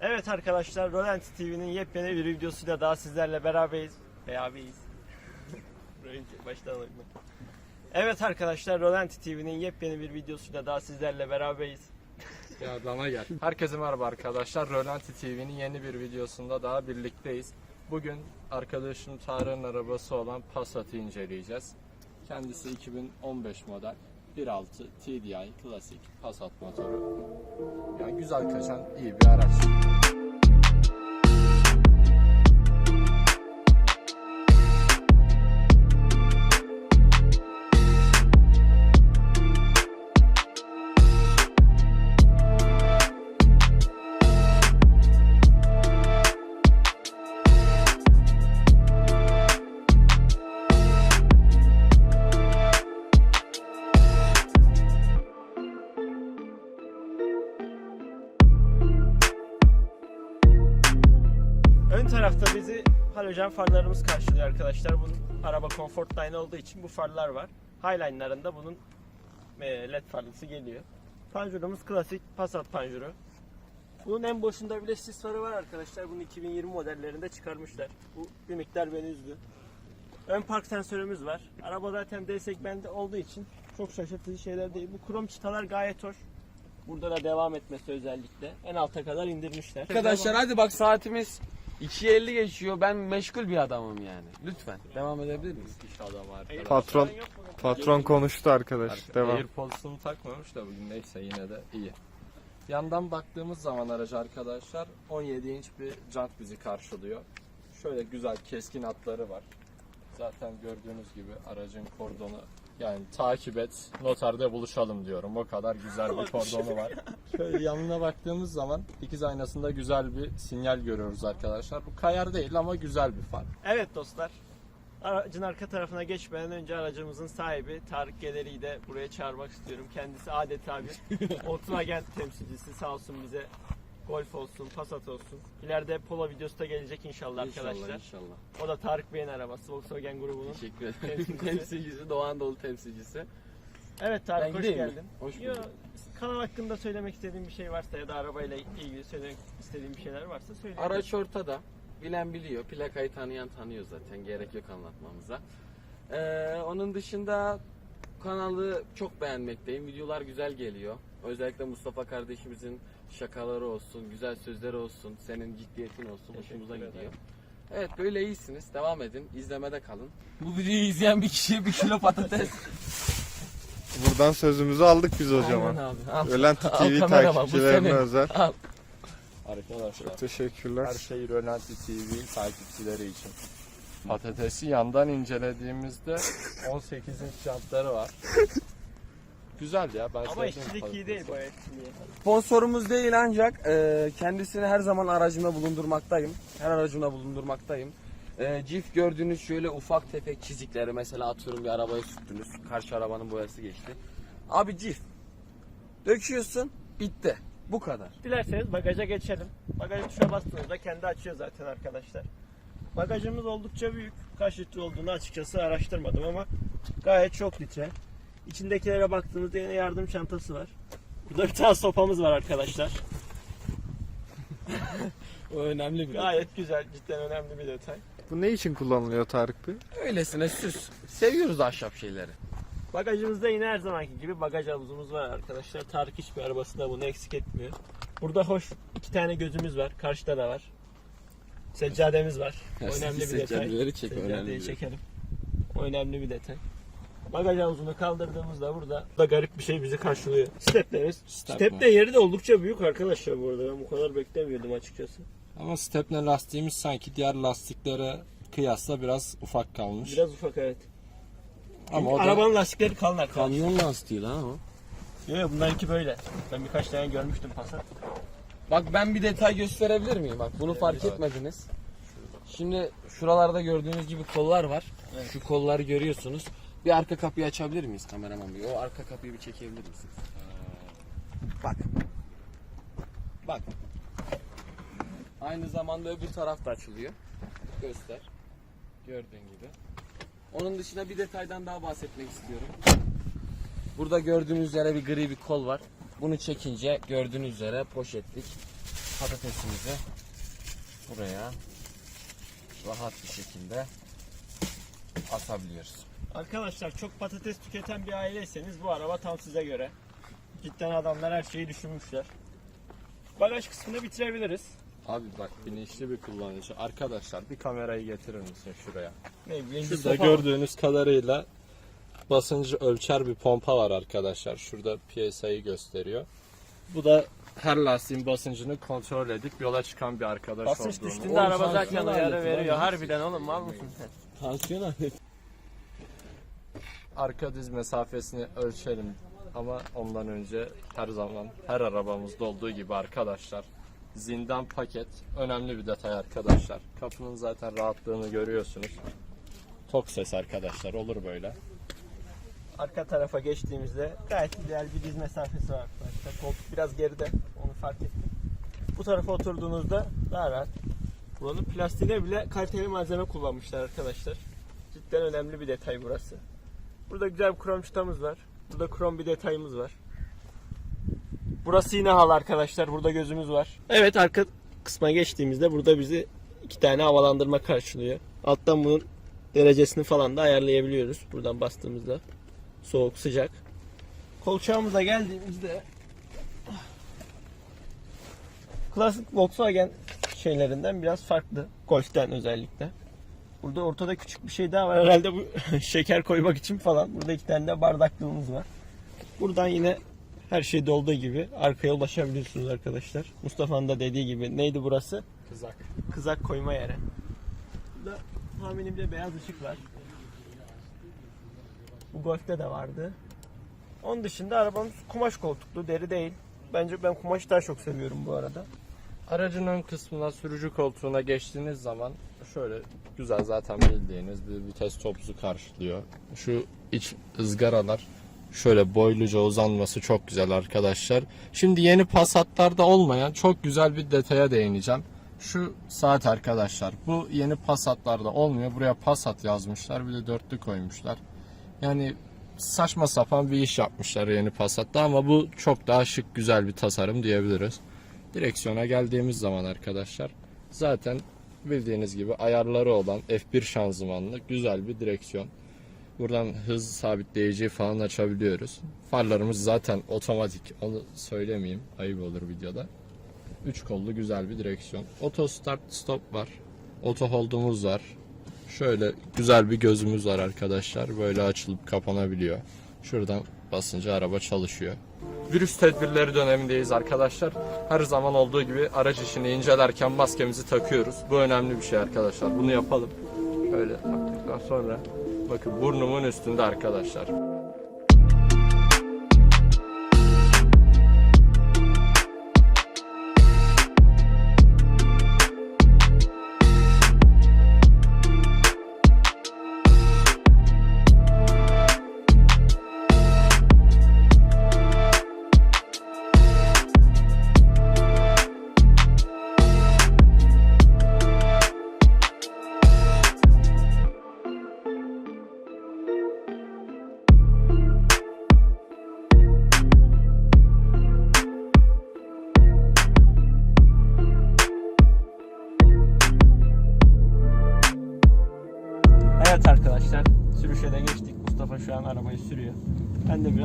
Evet arkadaşlar Rolanti TV'nin yepyeni bir videosuyla daha sizlerle beraberiz. Beraberiz. Baştan alayım ben. Evet arkadaşlar Rolanti TV'nin yepyeni bir videosuyla daha sizlerle beraberiz. Ya bana gel. Herkese merhaba arkadaşlar. Rölanti TV'nin yeni bir videosunda daha birlikteyiz. Bugün arkadaşım Tarık'ın arabası olan Passat'ı inceleyeceğiz. Kendisi 2015 model 1.6 TDI klasik Passat motoru. Yani güzel kaçan iyi bir araç. Halojen farlarımız karşılıyor arkadaşlar. Bunun araba Comfortline olduğu için bu farlar var. Highline'larında bunun e, led farlısı geliyor. Panjurumuz klasik Passat panjuru. Bunun en boşunda bile sis farı var arkadaşlar. Bunu 2020 modellerinde çıkarmışlar. Bu bir miktar beni üzdü. Ön park sensörümüz var. Araba zaten D segmenti olduğu için çok şaşırtıcı şeyler değil. Bu krom çıtalar gayet hoş. Burada da devam etmesi özellikle. En alta kadar indirmişler. Arkadaşlar hadi bak saatimiz 2.50 geçiyor. Ben meşgul bir adamım yani. Lütfen devam edebilir miyiz? İş adamı arkadaş. Patron. Patron konuştu arkadaş. Arka- Devam. AirPods'unu takmamış da bugün neyse yine de iyi. Yandan baktığımız zaman aracı arkadaşlar 17 inç bir jant bizi karşılıyor. Şöyle güzel keskin hatları var. Zaten gördüğünüz gibi aracın kordonu yani takip et noterde buluşalım diyorum. O kadar güzel bir kordonu var. Şöyle yanına baktığımız zaman dikiz aynasında güzel bir sinyal görüyoruz arkadaşlar. Bu kayar değil ama güzel bir far. Evet dostlar. Aracın arka tarafına geçmeden önce aracımızın sahibi Tarık Geleri'yi de buraya çağırmak istiyorum. Kendisi adeta bir Volkswagen temsilcisi sağ olsun bize Golf olsun, Passat olsun. İleride Polo videosu da gelecek inşallah, arkadaşlar. İnşallah inşallah. O da Tarık Bey'in arabası Volkswagen grubunun. Teşekkür ederim. Temsilcisi. temsilcisi, Doğu Anadolu temsilcisi. Evet Tarık Ben hoş gideyim mi? geldin. Hoş Yo, bulduk. kanal hakkında söylemek istediğin bir şey varsa ya da arabayla ilgili söylemek istediğin bir şeyler varsa söyle. Araç ortada. Bilen biliyor. Plakayı tanıyan tanıyor zaten. Gerek yok anlatmamıza. Ee, onun dışında kanalı çok beğenmekteyim. Videolar güzel geliyor. Özellikle Mustafa kardeşimizin şakaları olsun, güzel sözleri olsun, senin ciddiyetin olsun. Hoşumuza gidiyor. Evet böyle iyisiniz. Devam edin. İzlemede kalın. Bu videoyu izleyen bir kişiye bir kilo patates. Buradan sözümüzü aldık biz o zaman. Aynen abi. Al. Al TV kameraman, bu takipçilerine senin. özel. Al. Arkadaşlar Teşekkürler. Her şey Rölanti TV takipçileri için. Patatesi yandan incelediğimizde 18 inç jantları var. Güzel ya ben Ama sevdim işçilik iyi patatesi. değil bu etkiliği. Sponsorumuz değil ancak e, kendisini her zaman aracımda bulundurmaktayım. Her aracımda bulundurmaktayım. E, cif gördüğünüz şöyle ufak tefek çizikleri mesela atıyorum bir arabaya sürttünüz. Karşı arabanın boyası geçti. Abi cif. Döküyorsun bitti. Bu kadar. Dilerseniz bagaja geçelim. Bagaj tuşuna bastığınızda kendi açıyor zaten arkadaşlar. Bagajımız oldukça büyük. Kaç litre olduğunu açıkçası araştırmadım ama gayet çok litre. İçindekilere baktığımızda yine yardım çantası var. Burada bir tane sopamız var arkadaşlar. O önemli bir Gayet güzel, cidden önemli bir detay. Bu ne için kullanılıyor Tarık Bey? Öylesine süs. Seviyoruz ahşap şeyleri. Bagajımızda yine her zamanki gibi bagaj havuzumuz var arkadaşlar. Tarık hiçbir arabasında bunu eksik etmiyor. Burada hoş iki tane gözümüz var. Karşıda da var. Seccademiz var. Önemli bir detay. Seccadeleri çek önemli Seccadeyi bir çekelim. O önemli bir detay. Bagaj havuzunu kaldırdığımızda burada da garip bir şey bizi karşılıyor. Steplerimiz. Step Stepne yeri de oldukça büyük arkadaşlar bu arada. Ben bu kadar beklemiyordum açıkçası. Ama stepne lastiğimiz sanki diğer lastiklere kıyasla biraz ufak kalmış. Biraz ufak evet. Ama o da Arabanın lastikleri kalın arkadaşlar. Kamyon lastiği lan o. Yok yok bunlarınki böyle. Ben birkaç tane görmüştüm Passat. Bak ben bir detay gösterebilir miyim? Bak bunu fark etmediniz. Şimdi şuralarda gördüğünüz gibi kollar var. Şu kolları görüyorsunuz. Bir arka kapıyı açabilir miyiz kameraman bey? O arka kapıyı bir çekebilir misiniz? Bak. Bak. Aynı zamanda öbür taraf da açılıyor. Göster. Gördüğün gibi. Onun dışında bir detaydan daha bahsetmek istiyorum. Burada gördüğünüz üzere bir gri bir kol var. Bunu çekince gördüğünüz üzere poşetlik patatesimizi buraya rahat bir şekilde atabiliyoruz. Arkadaşlar çok patates tüketen bir aileyseniz bu araba tam size göre. Cidden adamlar her şeyi düşünmüşler. Bagaj kısmını bitirebiliriz. Abi bak bilinçli bir kullanıcı. Arkadaşlar bir kamerayı getirir misin şuraya? Ne bileyim bir Şurada var. gördüğünüz kadarıyla basıncı ölçer bir pompa var arkadaşlar. Şurada PSI'yi gösteriyor. Bu da her lastiğin basıncını kontrol edip yola çıkan bir arkadaş Basınç olduğunu. düştüğünde Oğlum, araba zaten tansiyon aleti veriyor. lan. Harbiden oğlum mal mısın sen? Tansiyon aleti. Arka diz mesafesini ölçelim ama ondan önce her zaman her arabamızda olduğu gibi arkadaşlar zindan paket önemli bir detay arkadaşlar. Kapının zaten rahatlığını görüyorsunuz. Tok ses arkadaşlar olur böyle. Arka tarafa geçtiğimizde gayet ideal bir diz mesafesi var arkadaşlar. Koltuk biraz geride. Onu fark ettim. Bu tarafa oturduğunuzda daha rahat. Buranın plastiğine bile kaliteli malzeme kullanmışlar arkadaşlar. Cidden önemli bir detay burası. Burada güzel bir krom çıtamız var. Burada krom bir detayımız var. Burası yine hal arkadaşlar. Burada gözümüz var. Evet arka kısma geçtiğimizde burada bizi iki tane havalandırma karşılıyor. Alttan bunun derecesini falan da ayarlayabiliyoruz. Buradan bastığımızda soğuk sıcak. Kolçağımıza geldiğimizde klasik Volkswagen şeylerinden biraz farklı. Golf'ten özellikle. Burada ortada küçük bir şey daha var. Herhalde bu şeker koymak için falan. Burada iki tane de bardaklığımız var. Buradan yine her şeyde olduğu gibi arkaya ulaşabiliyorsunuz arkadaşlar. Mustafa'nın da dediği gibi neydi burası? Kızak. Kızak koyma yeri. Burada tahminimce beyaz ışık var. Bu Golf'te de vardı. Onun dışında arabamız kumaş koltuklu, deri değil. Bence ben kumaşı daha çok seviyorum bu arada. Aracın ön kısmına sürücü koltuğuna geçtiğiniz zaman şöyle güzel zaten bildiğiniz bir vites topuzu karşılıyor. Şu iç ızgaralar şöyle boyluca uzanması çok güzel arkadaşlar. Şimdi yeni Passat'larda olmayan çok güzel bir detaya değineceğim. Şu saat arkadaşlar. Bu yeni Passat'larda olmuyor. Buraya Passat yazmışlar. Bir de dörtlü koymuşlar. Yani saçma sapan bir iş yapmışlar yeni Passat'ta ama bu çok daha şık güzel bir tasarım diyebiliriz. Direksiyona geldiğimiz zaman arkadaşlar zaten bildiğiniz gibi ayarları olan F1 şanzımanlı güzel bir direksiyon. Buradan hız sabitleyiciyi falan açabiliyoruz. Farlarımız zaten otomatik onu söylemeyeyim ayıp olur videoda. 3 kollu güzel bir direksiyon. Auto start stop var. Auto hold'umuz var. Şöyle güzel bir gözümüz var arkadaşlar. Böyle açılıp kapanabiliyor. Şuradan basınca araba çalışıyor. Virüs tedbirleri dönemindeyiz arkadaşlar. Her zaman olduğu gibi araç işini incelerken maskemizi takıyoruz. Bu önemli bir şey arkadaşlar. Bunu yapalım. Böyle taktıktan sonra bakın burnumun üstünde arkadaşlar.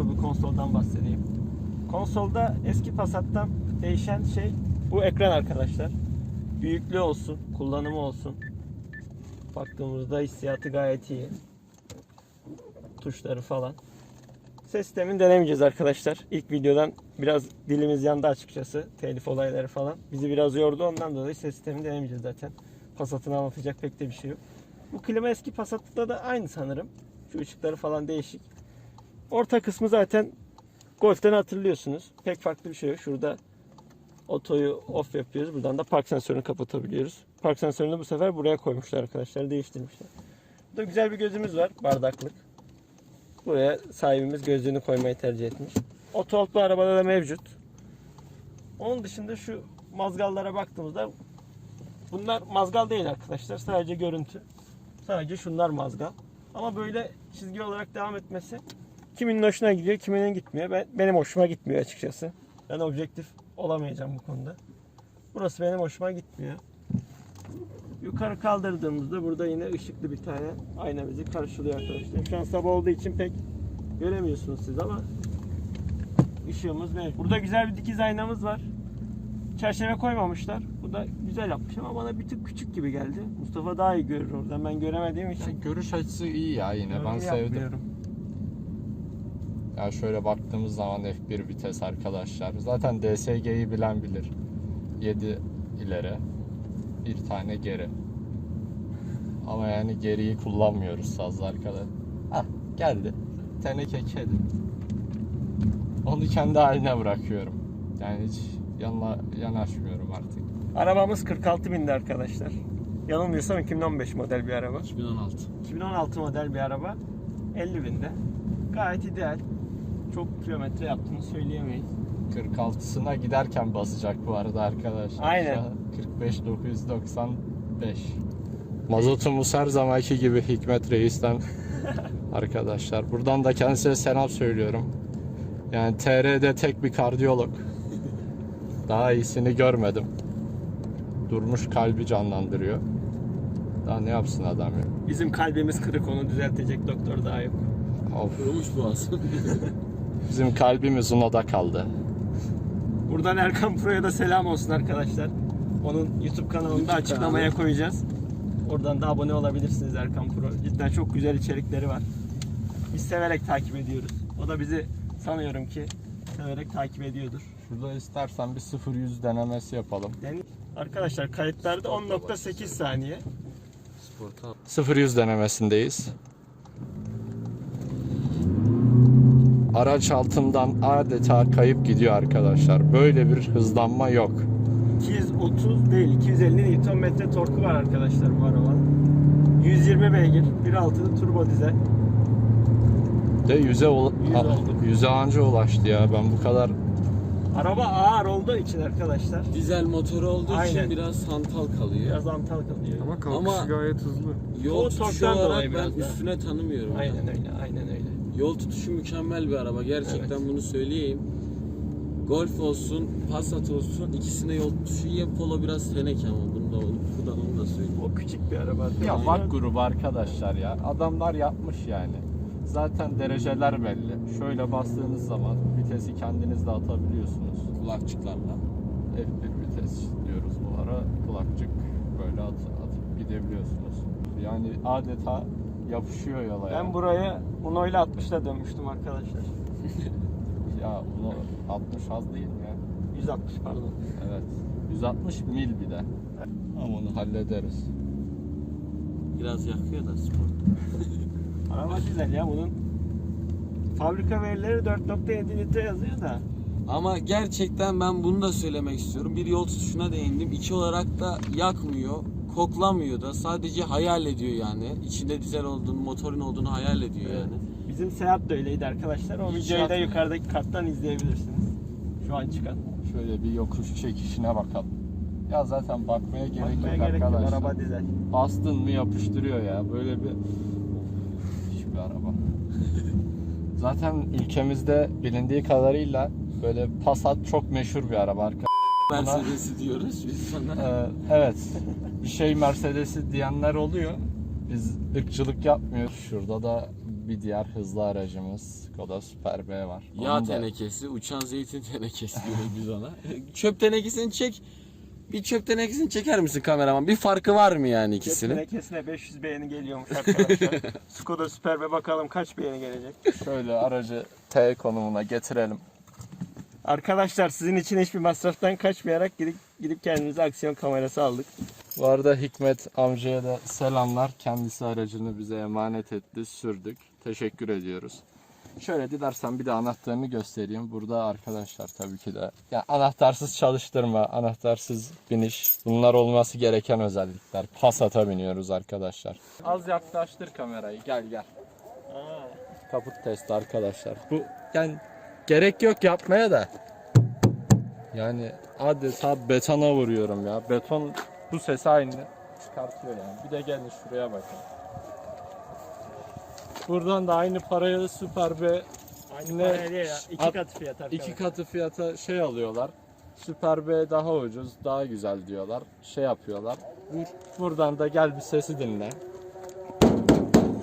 Biraz bu konsoldan bahsedeyim. Konsolda eski Passat'tan değişen şey bu ekran arkadaşlar. Büyüklüğü olsun, kullanımı olsun. Baktığımızda hissiyatı gayet iyi. Tuşları falan. Ses sistemini denemeyeceğiz arkadaşlar. İlk videodan biraz dilimiz yandı açıkçası. Telif olayları falan. Bizi biraz yordu ondan dolayı ses sistemini denemeyeceğiz zaten. Passat'ını anlatacak pek de bir şey yok. Bu klima eski Passat'ta da aynı sanırım. Şu ışıkları falan değişik. Orta kısmı zaten Golf'ten hatırlıyorsunuz. Pek farklı bir şey yok. Şurada otoyu off yapıyoruz. Buradan da park sensörünü kapatabiliyoruz. Park sensörünü bu sefer buraya koymuşlar arkadaşlar. Değiştirmişler. Burada güzel bir gözümüz var. Bardaklık. Buraya sahibimiz gözlüğünü koymayı tercih etmiş. Oto altlı arabada da mevcut. Onun dışında şu mazgallara baktığımızda bunlar mazgal değil arkadaşlar. Sadece görüntü. Sadece şunlar mazgal. Ama böyle çizgi olarak devam etmesi kiminin hoşuna gidiyor, kiminin gitmiyor. Ben, benim hoşuma gitmiyor açıkçası. Ben objektif olamayacağım bu konuda. Burası benim hoşuma gitmiyor. Yukarı kaldırdığımızda burada yine ışıklı bir tane ayna bizi karşılıyor arkadaşlar. Şu an sabah olduğu için pek göremiyorsunuz siz ama ışığımız mevcut. Burada güzel bir dikiz aynamız var. Çerçeve koymamışlar. Bu da güzel yapmış ama bana bir tık küçük gibi geldi. Mustafa daha iyi görür oradan. Ben göremediğim için. Görüş açısı iyi ya yine ben yorum sevdim. Yapmıyorum. Ya şöyle baktığımız zaman F1 vites arkadaşlar. Zaten DSG'yi bilen bilir. 7 ileri, bir tane geri. Ama yani geriyi kullanmıyoruz sazlar kadar. Hah geldi. Teneke kedi. Onu kendi haline bırakıyorum. Yani hiç yanına yanaşmıyorum artık. Arabamız 46 bindi arkadaşlar. Yanılmıyorsam 2015 model bir araba. 2016. 2016 model bir araba. 50 binde. Gayet ideal. Çok kilometre yaptığını söyleyemeyiz. 46'sına giderken basacak bu arada arkadaşlar. Aynen. Şu an 45 995. Mazotumuz her zamanki gibi Hikmet Reis'ten arkadaşlar. Buradan da kendisine selam söylüyorum. Yani TR'de tek bir kardiyolog. Daha iyisini görmedim. Durmuş kalbi canlandırıyor. Daha ne yapsın adam ya? Bizim kalbimiz kırık onu düzeltecek doktor daha yok. Of. Kurumuş boğaz. Bizim kalbimiz Una'da kaldı. Buradan Erkan Pro'ya da selam olsun arkadaşlar. Onun YouTube kanalını da YouTube açıklamaya kanalı. koyacağız. Oradan da abone olabilirsiniz Erkan Pro. Cidden çok güzel içerikleri var. Biz severek takip ediyoruz. O da bizi sanıyorum ki severek takip ediyordur. Şurada istersen bir 0-100 denemesi yapalım. Yani arkadaşlar kayıtlarda 10.8 saniye. Sporta 0-100 denemesindeyiz. Araç altından adeta kayıp gidiyor arkadaşlar. Böyle bir hızlanma yok. 230 değil 250 Nm torku var arkadaşlar bu arabanın. 120 beygir 1.6'lı turbo dizel. De yüze, ula- Yüz a- oldu. anca ulaştı ya. Ben bu kadar Araba ağır olduğu için arkadaşlar dizel motoru olduğu Aynen. için biraz hantal kalıyor. biraz antal kalıyor. Ama kalkışı Ama- gayet hızlı. Yol O tutuşu torktan olarak ben biraz da. üstüne tanımıyorum. ya. Aynen öyle, aynen öyle. Yol tutuşu mükemmel bir araba. Gerçekten Evet. bunu söyleyeyim. Golf olsun, Passat olsun ikisine yol tutuşu iyi. Polo biraz teneke ama bunu da buradan onu da söyleyeyim. O küçük bir araba. ya bak grubu arkadaşlar ya. Adamlar yapmış yani. Zaten dereceler belli. Şöyle bastığınız zaman vitesi kendiniz de atabiliyorsunuz. Kulakçıklarla. F1 vites diyoruz bu ara. Kulakçık böyle at, atıp gidebiliyorsunuz. Yani adeta yapışıyor yola ya. Ben buraya Uno ile 60'la dönmüştüm arkadaşlar. Ya bunu 60 az değil mi ya? 160 pardon. Evet. 160 mil bir de. Ama onu hallederiz. Biraz yakıyor da sport. Araba güzel ya bunun. Fabrika verileri 4.7 litre yazıyor da. Ama gerçekten ben bunu da söylemek istiyorum. Bir yol tutuşuna değindim. İki olarak da yakmıyor, koklamıyor da. Sadece hayal ediyor yani. İçinde dizel olduğunu, motorun olduğunu hayal ediyor yani. Bizim Seat da öyleydi arkadaşlar. O Hiç videoyu da yapmıyor. yukarıdaki karttan izleyebilirsiniz. Şu an çıkan. Şöyle bir yokuş çekişine bakalım. Ya zaten bakmaya gerek Bakmaya yok gerek yok. arkadaşlar. Araba dizel. Bastın mı yapıştırıyor ya. Böyle bir hiçbir araba. zaten ülkemizde bilindiği kadarıyla böyle Passat çok meşhur bir araba arkadaşlar. Mercedes'i diyoruz biz sana. Ee, evet. Bir şey Mercedes'i diyenler oluyor. Biz ırkçılık yapmıyoruz. Şurada da bir diğer hızlı aracımız Skoda Super B var. Yağ Onu da- tenekesi, uçan zeytin tenekesi diyoruz biz ona. çöp tenekesini çek. Bir çöp tenekesini çeker misin kameraman? Bir farkı var mı yani ikisinin? Kesine 500 beğeni geliyormuş arkadaşlar. Skoda Superb bakalım kaç beğeni gelecek. Şöyle aracı T konumuna getirelim. Arkadaşlar sizin için hiçbir masraftan kaçmayarak gidip gidip kendimize aksiyon kamerası aldık. Bu arada Hikmet amcaya da selamlar. Kendisi aracını bize emanet etti, sürdük. Teşekkür ediyoruz. Şöyle dilersen bir de anahtarını göstereyim. Burada arkadaşlar tabii ki de ya anahtarsız çalıştırma, anahtarsız biniş bunlar olması gereken özellikler. Passat'a biniyoruz arkadaşlar. Az yaklaştır kamerayı. Gel gel. Kaput testi arkadaşlar. Bu yani gerek yok yapmaya da. Yani adeta betona vuruyorum ya. Beton bu ses aynı çıkartıyor yani. Bir de gelin şuraya bakın. Buradan da aynı paraya Super B Aynı Ne- paraya değil ya. İki At- kat fiyat arkadaşlar. iki katı fiyata şey alıyorlar. Süper B daha ucuz, daha güzel diyorlar. Şey yapıyorlar. Buradan da gel bir sesi dinle.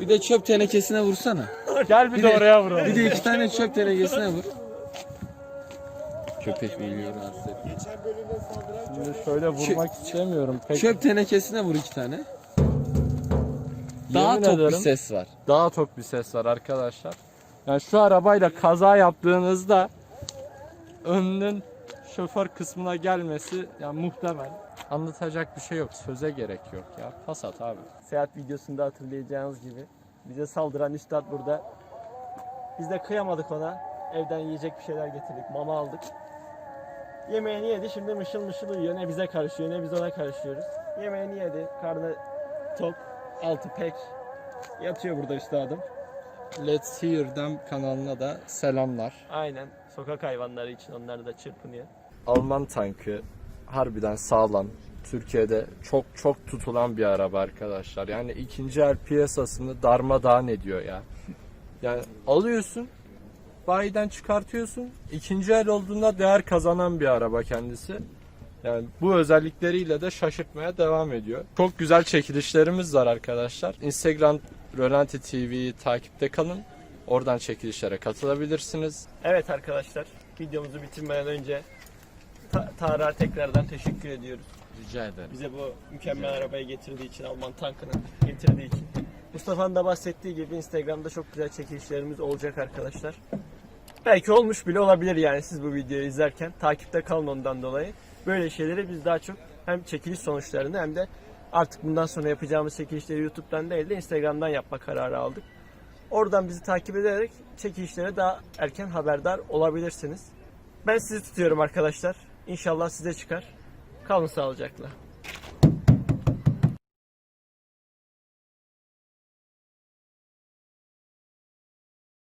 Bir de çöp tenekesine vursana. Gel bir, Bir de, de- oraya vuralım. Bir de iki tane çöp tenekesine vur. Köpek rahatsız etme. Şimdi şöyle vurmak istemiyorum. Pek Çöp tenekesine vur iki tane. Daha Yemin tok bir ederim. ses var. daha tok bir ses var arkadaşlar. Yani şu arabayla kaza yaptığınızda önünün şoför kısmına gelmesi yani muhtemel. Anlatacak bir şey yok. Söze gerek yok ya. Passat abi. Seyahat videosunda hatırlayacağınız gibi bize saldıran üstad burada. Biz de kıyamadık ona. Evden yiyecek bir şeyler getirdik. Mama aldık. Yemeğini yedi. Şimdi mışıl mışıl uyuyor. Ne bize karışıyor ne biz ona karışıyoruz. Yemeğini yedi. Karnı tok. Altı pek. Yatıyor burada üstadım. Let's Hear Them kanalına da selamlar. Aynen. Sokak hayvanları için onlar da çırpınıyor. Alman tankı harbiden sağlam. Türkiye'de çok çok tutulan bir araba arkadaşlar. Yani ikinci el piyasasını darmadağın ediyor ya. Yani alıyorsun, bayiden çıkartıyorsun. ikinci el olduğunda değer kazanan bir araba kendisi. Yani bu özellikleriyle de şaşırtmaya devam ediyor. Çok güzel çekilişlerimiz var arkadaşlar. Instagram Rölanti TV'yi takipte kalın. Oradan çekilişlere katılabilirsiniz. Evet arkadaşlar. Videomuzu bitirmeden önce Ta- Tarık'a tekrardan teşekkür ediyoruz. Rica ederim. bize bu mükemmel arabayı getirdiği için, Alman tankını getirdiği için. Mustafa'nın da bahsettiği gibi Instagram'da çok güzel çekilişlerimiz olacak arkadaşlar. Belki olmuş bile olabilir yani siz bu videoyu izlerken. Takipte kalın ondan dolayı. Böyle şeyleri biz daha çok hem çekiliş sonuçlarını hem de artık bundan sonra yapacağımız çekilişleri YouTube'dan değil de Instagram'dan yapma kararı aldık. Oradan bizi takip ederek çekilişlere daha erken haberdar olabilirsiniz. Ben sizi tutuyorum arkadaşlar. İnşallah size çıkar. Kalın sağlıcakla.